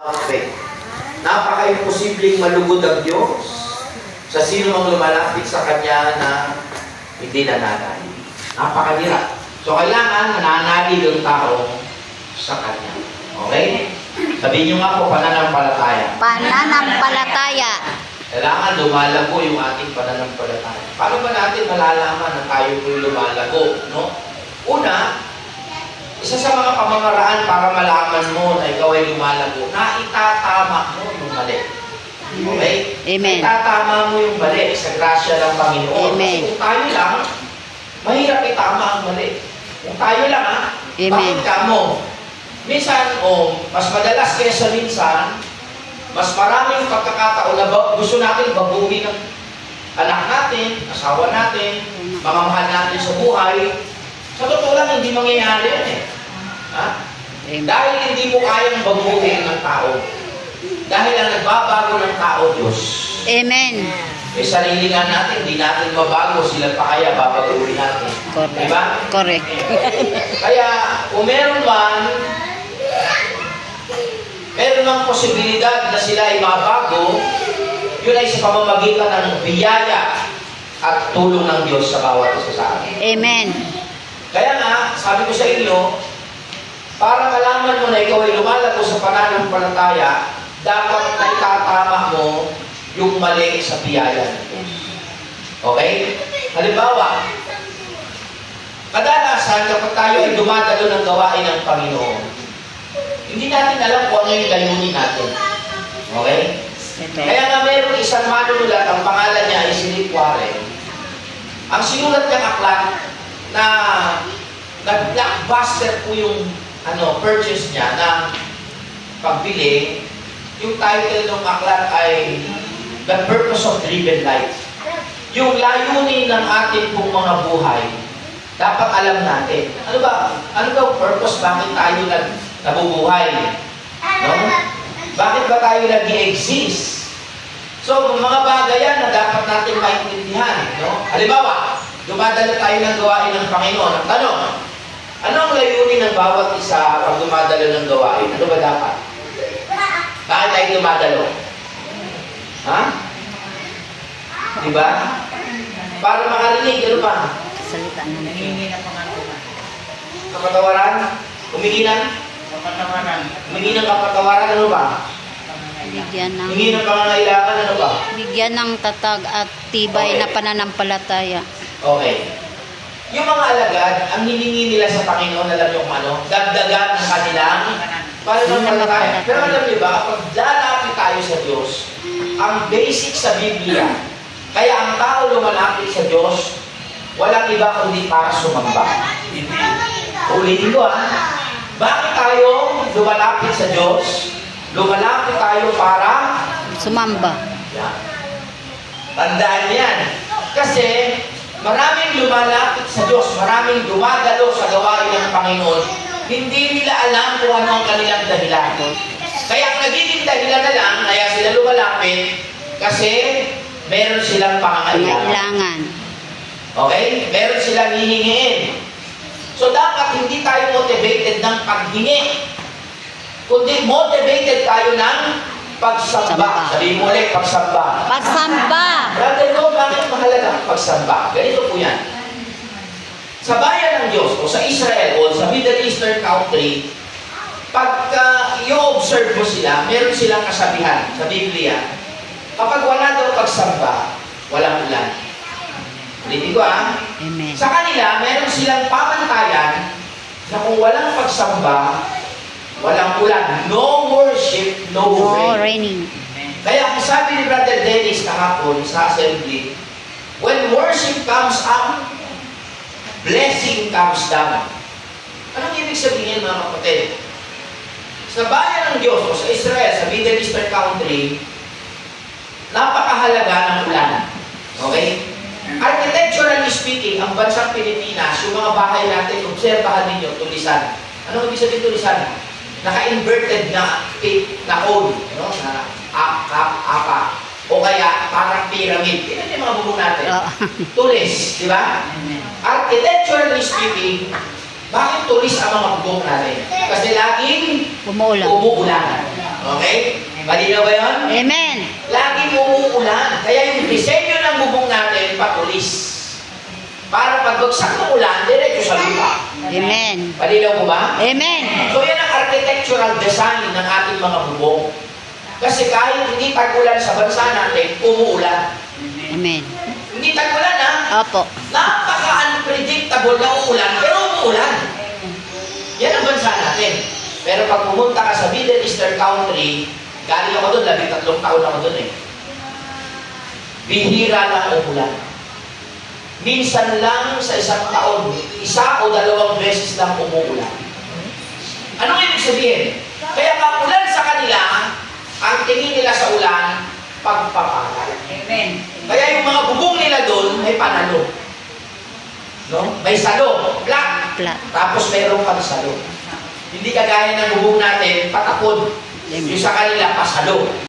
Okay. Napaka-imposibleng malugod ang Diyos sa sino mang lumalapit sa Kanya na hindi nananalig. Napakahirap. So, kailangan nananalig ang tao sa Kanya. Okay? Sabihin niyo nga po, pananampalataya. Pananampalataya. Kailangan lumalago yung ating pananampalataya. Paano ba natin malalaman na tayo po'y lumalago? No? Una, isa sa mga pamamaraan para malaman mo na ikaw ay lumalago, na itatama mo yung mali. Okay? Amen. Itatama mo yung mali sa grasya ng Panginoon. Amen. Kasi kung tayo lang, mahirap itama ang mali. Kung tayo lang, ha? Amen. Bakit ka mo? Minsan, o mas madalas kaysa minsan, mas maraming pagkakataon na gusto natin baguhin ng anak natin, asawa natin, mga mahal natin sa buhay. Sa totoo lang, hindi mangyayari yan eh. Amen. Dahil hindi mo kayang baguhin ng tao. Dahil ang nagbabago ng tao, Diyos. Amen. May sarili nga natin, hindi natin mabago. Sila pa kaya babaguhin natin. Correct. Diba? Correct. Kaya, kung meron man, meron ng posibilidad na sila ay mabago, yun ay sa pamamagitan ng biyaya at tulong ng Diyos sa bawat isa sa atin. Amen. Kaya nga, sabi ko sa inyo, para malaman mo na ikaw ay lumalago sa pananampalataya, dapat na itatama mo yung mali sa biyaya. Okay? Halimbawa, kadalasan kapag tayo ay dumadalo ng gawain ng Panginoon, hindi natin alam kung ano yung layunin natin. Okay? Kaya nga meron isang manunulat, ang pangalan niya ay si Rick Warren. Ang sinulat niyang aklat na nag-blockbuster po yung ano, purchase niya na pagbili, yung title ng aklat ay The Purpose of Driven Life. Yung layunin ng ating pong mga buhay, dapat alam natin. Ano ba? Ano ba purpose? Bakit tayo nag nabubuhay? No? Bakit ba tayo nag-exist? So, mga bagay yan na dapat natin maintindihan. No? Halimbawa, dumadalo tayo ng gawain ng Panginoon. Ang tanong, ano ang layunin ng bawat isa pag dumadalo ng gawain? Ano ba dapat? Bakit tayo dumadalo? Ha? Diba? Para makarinig, ano ba? Salita ng Diyos. Kapatawaran? Humingi ng? Humingi ng kapatawaran, ano ba? Bigyan ng, Humingi ng pangangailangan, ano ba? bigyan ng tatag at tibay Okay. na pananampalataya. Okay. Yung mga alagad, ang hiningi nila sa Panginoon, alam niyo kung ano? Dagdagan ng kanilang pananampalataya. Pero alam niyo ba, pag lalapit tayo sa Diyos, ang basic sa Biblia, kaya ang tao lumalapit sa Diyos, walang iba kundi para sumamba. Ulitin ko ah. Bakit tayo lumalapit sa Diyos? Lumalapit tayo para Sumamba. yan. Tandaan yan. Kasi maraming lumalapit sa Diyos, maraming dumadalo sa gawain ng Panginoon, hindi nila alam kung ano ang kanilang dahilan. Kaya ang nagiging dahilan na lang, kaya sila lumalapit, kasi meron silang pangangailangan. Okay? Meron silang hihingiin. So dapat hindi tayo motivated ng paghingi, kundi motivated tayo ng pagsamba. Samba. Sabihin mo ulit, pagsamba. Pagsamba. Brother bakit mahalaga ang pagsamba? Ganito po yan. Sa bayan ng Diyos, o sa Israel, o sa Middle Eastern country, pagka i-observe mo sila, meron silang kasabihan sa Biblia. Kapag wala daw pagsamba, walang ulan. Ulitin ko ah. Amen. Sa kanila, meron silang pamantayan na kung walang pagsamba, walang ulan. No worship, no, No rain. raining. Kaya ang sabi ni Brother Dennis kahapon sa assembly, when worship comes up, blessing comes down. Anong ibig sabihin mga kapatid? Sa bayan ng Diyos o sa Israel, sa Middle Eastern country, napakahalaga ng ulan. Okay? Architecturally speaking, ang bansang Pilipinas, yung mga bahay natin, obserbahan ninyo, tulisan. Ano ibig sabihin tulisan? Naka-inverted na na cone, no? na up, up, apa. O kaya parang pyramid. Niyo yung mga bubong natin. Oo. Tulis, di ba? Architecturally speaking, bakit tulis ang mga bubong natin? Kasi laging Umuulan. umuulan. Okay? Malinaw ba yun? Amen. Laging umuulan. Kaya yung disenyo ng bubong natin, patulis. Para pag bagsak ng ulan, diretso sa lupa. Amen. Malinaw mo ba? Amen. So yan ang architectural design ng ating mga bubong. Kasi kahit hindi tag-ulan sa bansa natin, umuulan. Amen. Hindi tag-ulan ha, Opo. napaka-unpredictable na uulan, pero umuulan. Yan ang bansa natin. Pero pag pumunta ka sa Middle Eastern country, galing ako doon, labing tatlong taon ako doon eh. Bihira lang umulan. Minsan lang sa isang taon, isa o dalawang beses lang umuulan. Sabihin? Kaya pag ulan sa kanila, ang tingin nila sa ulan, pagpapalay. Amen. Kaya yung mga bubong nila doon, may panalo. No? May salo, flat. Flat. Tapos mayroong pang salo. Hindi kagaya ng bubong natin, patapon. Amen. Yung sa kanila, pasalo.